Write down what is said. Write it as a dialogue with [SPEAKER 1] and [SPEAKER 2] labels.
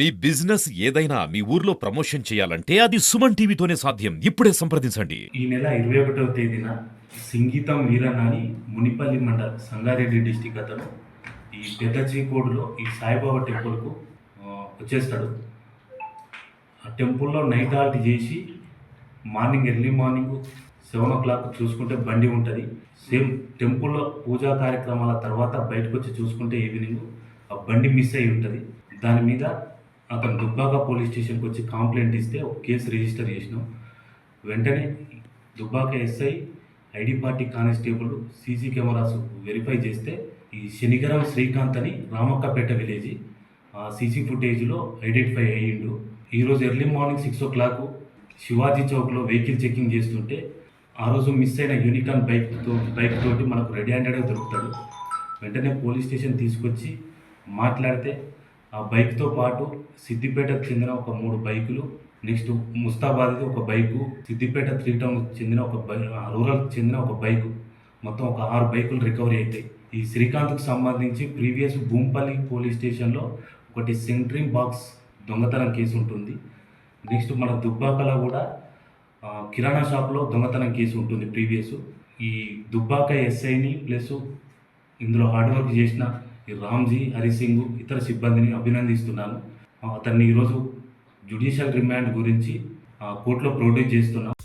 [SPEAKER 1] మీ business ఏదైనా మీ ఊర్లో promotion చేయాలంటే అది సుమన్ టీవీతోనే సాధ్యం. ఇప్పుడే సంప్రదించండి.
[SPEAKER 2] ఈ నెల ఇరవై ఒకటవ తేదీన సింగీతం వీరన్న అని మునిపల్లి మండల్ సంగారెడ్డి డిస్టిక్ అతను ఈ పెద్ద చీకోడులో ఈ సాయిబాబా టెంపుల్కు వచ్చేస్తాడు. ఆ టెంపుల్లో నైట్ హాల్ట్ చేసి morning early morning seven o'clock చూసుకుంటే బండి ఉంటుంది. సేమ్ టెంపుల్లో పూజా కార్యక్రమాల తర్వాత బయటకు వచ్చి చూసుకుంటే ఈవినింగ్ ఆ బండి మిస్ అయి ఉంటుంది. దాని మీద అతను దుబ్బాక పోలీస్ స్టేషన్కి వచ్చి కంప్లైంట్ ఇస్తే ఒక కేసు రిజిస్టర్ చేసినాం. వెంటనే Dubbaka SI ID party constable CC cameras verify చేస్తే ఈ శనిగరం శ్రీకాంత్ అని రామక్కపేట విలేజ్ ఆ సీసీ ఫుటేజ్లో ఐడెంటిఫై అయ్యిండు. ఈరోజు early morning six o'clock Shivaji చౌక్లో vehicle checking చేస్తుంటే ఆ రోజు మిస్ అయిన యూనికాన్ బైక్తో బైక్ తోటి మనకు రెడీ హ్యాండెడ్గా దొరుకుతాడు. వెంటనే పోలీస్ స్టేషన్ తీసుకొచ్చి మాట్లాడితే ఆ బైక్తో పాటు సిద్దిపేటకు చెందిన ఒక మూడు బైకులు నెక్స్ట్ ముస్తాబాద్ది ఒక బైకు సిద్దిపేట త్రీ టౌన్ చెందిన ఒక బై రూరల్కి చెందిన ఒక బైకు మొత్తం ఒక ఆరు బైకులు రికవరీ అవుతాయి ఈ శ్రీకాంత్కు సంబంధించి ప్రీవియస్ భూంపల్లి పోలీస్ స్టేషన్లో ఒకటి సెంట్రింగ్ బాక్స్ దొంగతనం కేసు ఉంటుంది. నెక్స్ట్ మన దుబ్బాకలో కూడా కిరాణా షాప్లో దొంగతనం కేసు ఉంటుంది ప్రీవియస్ ఈ దుబ్బాక ఎస్ఐని ప్లస్ ఇందులో హార్డ్ వర్క్ చేసిన ఈ రామ్జీ హరిసింగ్ ఇతర సిబ్బందిని అభినందిస్తున్నాను. అతన్ని ఈరోజు జ్యుడిషియల్ రిమాండ్ గురించి ఆ, కోర్టులో ప్రొడ్యూస్ చేస్తున్నాం.